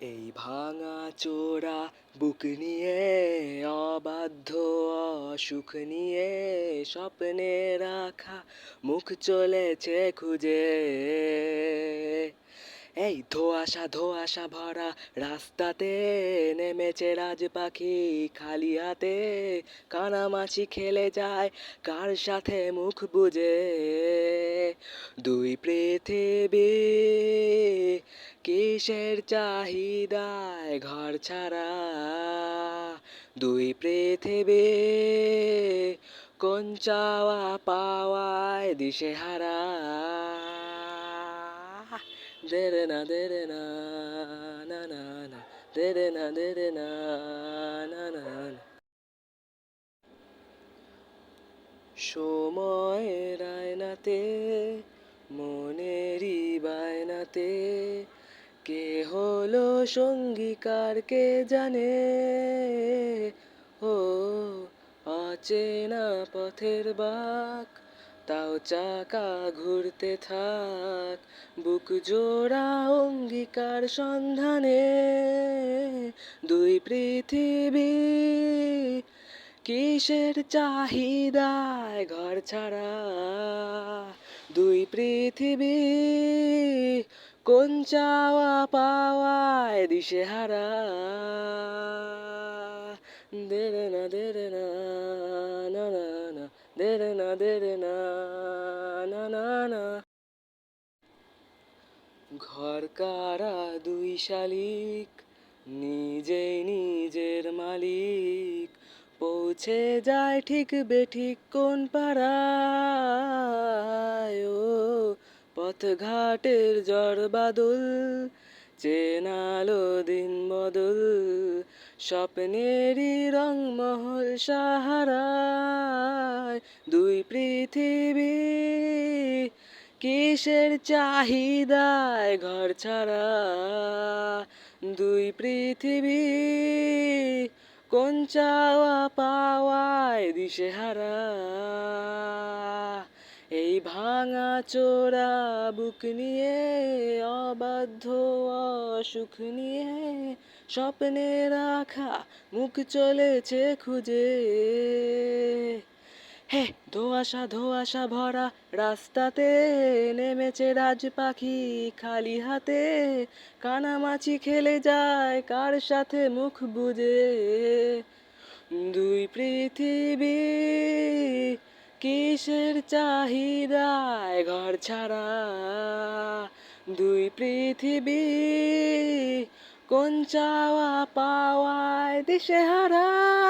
এই ভাঙা চোরা বুক নিয়ে, অবাধ্য, অসুখ নিয়ে স্বপ্নে রাখা মুখ চলেছে খুঁজে। এই ধোয়াশা ধোয়াশা ভরা রাস্তাতে নেমেছে রাজ পাখি খালি হাতে কানামাছি খেলে যায় কার সাথে মুখ বুজে। দুই পৃথিবী কিসের চাহিদায় ঘর ছাড়া? দুই পৃথিবী, কোন চাওয়া পাওয়ায় দিশে হারা দেরে না দেরে না না না না, দেরে না দেরে না না না। সময়ের আয়নাতে, মনেরই বায়নাতে কে হলো সঙ্গীকার কে জানে? ও অচেনা পথের বাক, তাও চাকা ঘুরতে থাক। বুক জোড়া অঙ্গীকার সন্ধানে, দুই পৃথিবী কিসের চাহিদায় ঘর ছাড়া? দুই পৃথিবী কোন চাওয়া পাওয়ায় দিশে হারা? দেরে না দেরে না না না, দেরে না দেরে না না না না। ঘর কারা দুই শালিক? নিজেই নিজের মালিক। পৌঁছে যায় ঠিক বেঠিক কোন পাড়ায়? ও পথঘাটের ঝড় বাদল, চেনালো দিন বদল। স্বপ্নেরই রংমহল সাহারায় দুই পৃথিবী, কিসের চাহিদায় ঘর ছাড়া? দুই পৃথিবী, কোন চাওয়া পাওয়ায় দিশে হারা এই ভাঙা চোরা বুক নিয়ে, অবাধ্য, অসুখ নিয়ে, স্বপ্নে রাখা মুখ চলেছে খুঁজে। হে, ধোয়াশা ধোয়াশা ভরা রাস্তাতে নেমেছে রাজ পাখি খালি হাতে। কানামাছি খেলে যায় কার সাথে মুখ বুজে। দুই পৃথিবী কিসের চাহিদায় ঘর ছাড়া? দুই পৃথিবী কোন চাওয়া পাওয়ায় দিশে হারা